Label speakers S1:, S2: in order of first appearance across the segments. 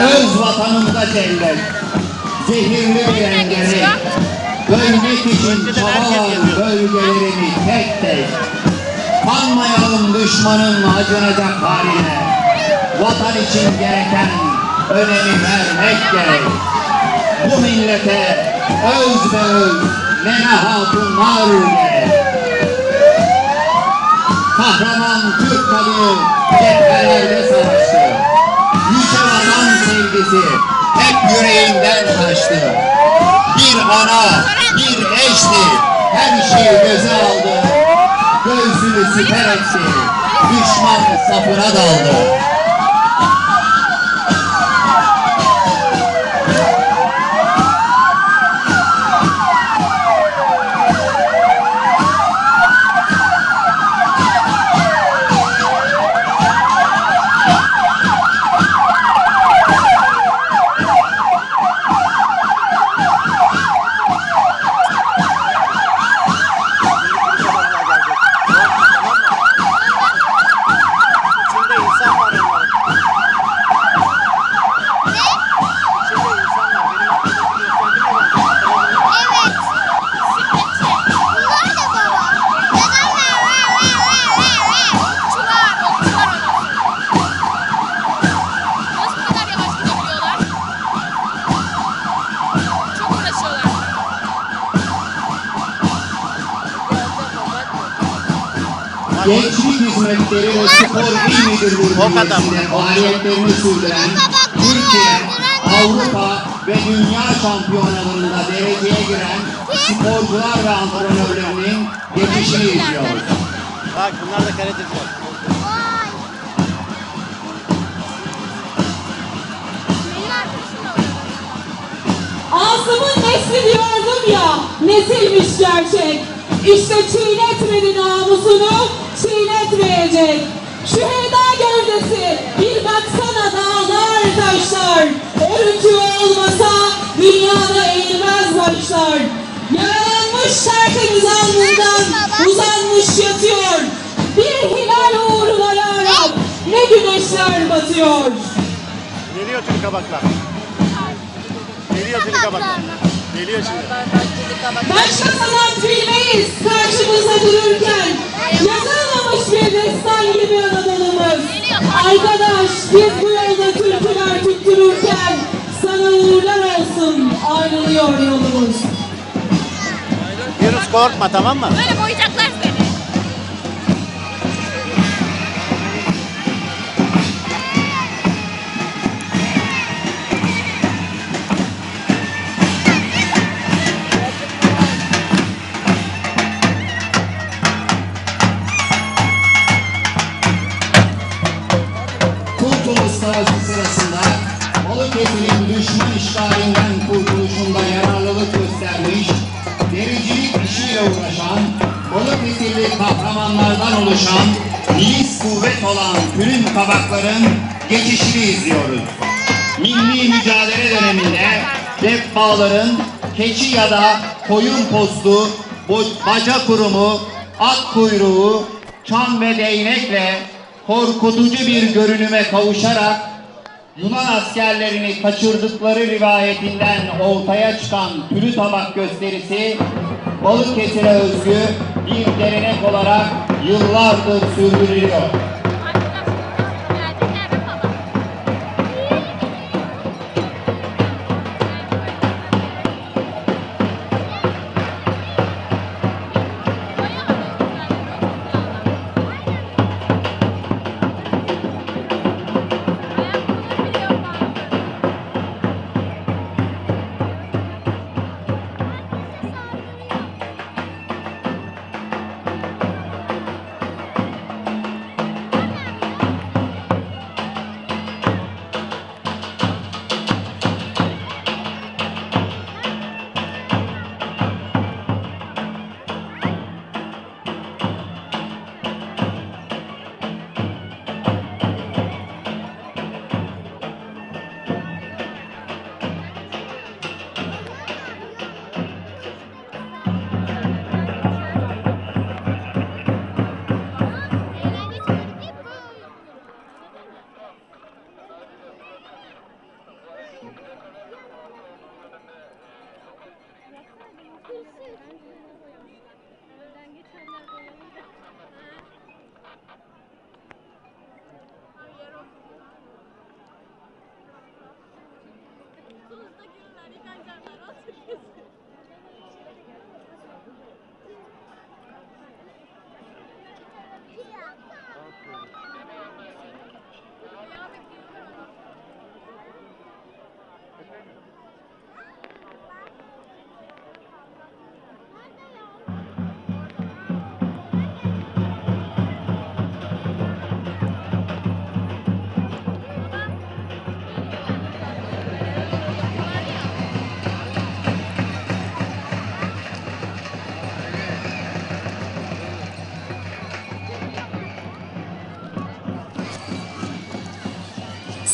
S1: Öz vatanımda cennet. Zehirli bir engeli. Bölmek için çabalar bölgelerimi tek tek. Kanmayalım düşmanın acınacak haline. Vatan için gereken önemi vermek gerek. Bu millete öz be öz nene hatunlar gerek. Kahraman Türk kadını cephelerde savaştı. Yüce sevgisi hep yüreğinden taştı. Bir ana, bir eşti, her şeyi göze aldı. Göğsünü siper etti, düşman safına daldı. Gençlik hizmetleri ve spor il müdürlüğü
S2: O kadar.
S1: bünyesinde faaliyetlerini sürdüren Türkiye, Avrupa ve Dünya şampiyonalarında dereceye giren sporcular ve antrenörlerinin geçişini izliyoruz.
S2: Bak bunlar da
S3: var.
S4: Asım'ın nesli diyordum ya, nesilmiş gerçek. İşte çiğnetmedi namusunu, çiğnetmeyecek. Şu heda gövdesi, bir baksana dağlar taşlar. Örüntü olmasa dünyada eğilmez başlar. Yaralanmış tertemiz alnından uzanmış yatıyor. Bir hilal uğruna yarab, ne güneşler batıyor.
S2: Geliyor tül kabaklar. Geliyor tül kabaklar. Geliyor şimdi.
S4: Başka sanat bilmeyiz karşımızda dururken Yazılmamış bir destan gibi Anadolu'muz Arkadaş biz bu yolda türküler tuttururken Sana uğurlar olsun. Ayrılıyor yolumuz.
S2: Yunus korkma tamam mı?
S3: Böyle
S1: oluşan, milis kuvvet olan Pürün Kabakların geçişini izliyoruz. Milli mücadele döneminde veffaların keçi ya da koyun postu, baca kurumu, at kuyruğu, çan ve değnekle korkutucu bir görünüme kavuşarak Yunan askerlerini kaçırdıkları rivayetinden ortaya çıkan pürü tabak gösterisi Balıkesir'e özgü bir gelenek olarak yıllardır sürdürülüyor.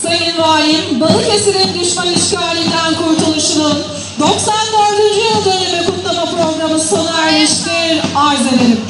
S4: Sayın Valim, Balıkesir'in düşman işgalinden kurtuluşunun 94. yıl dönümü kutlama programı sona ermiştir. Arz ederim.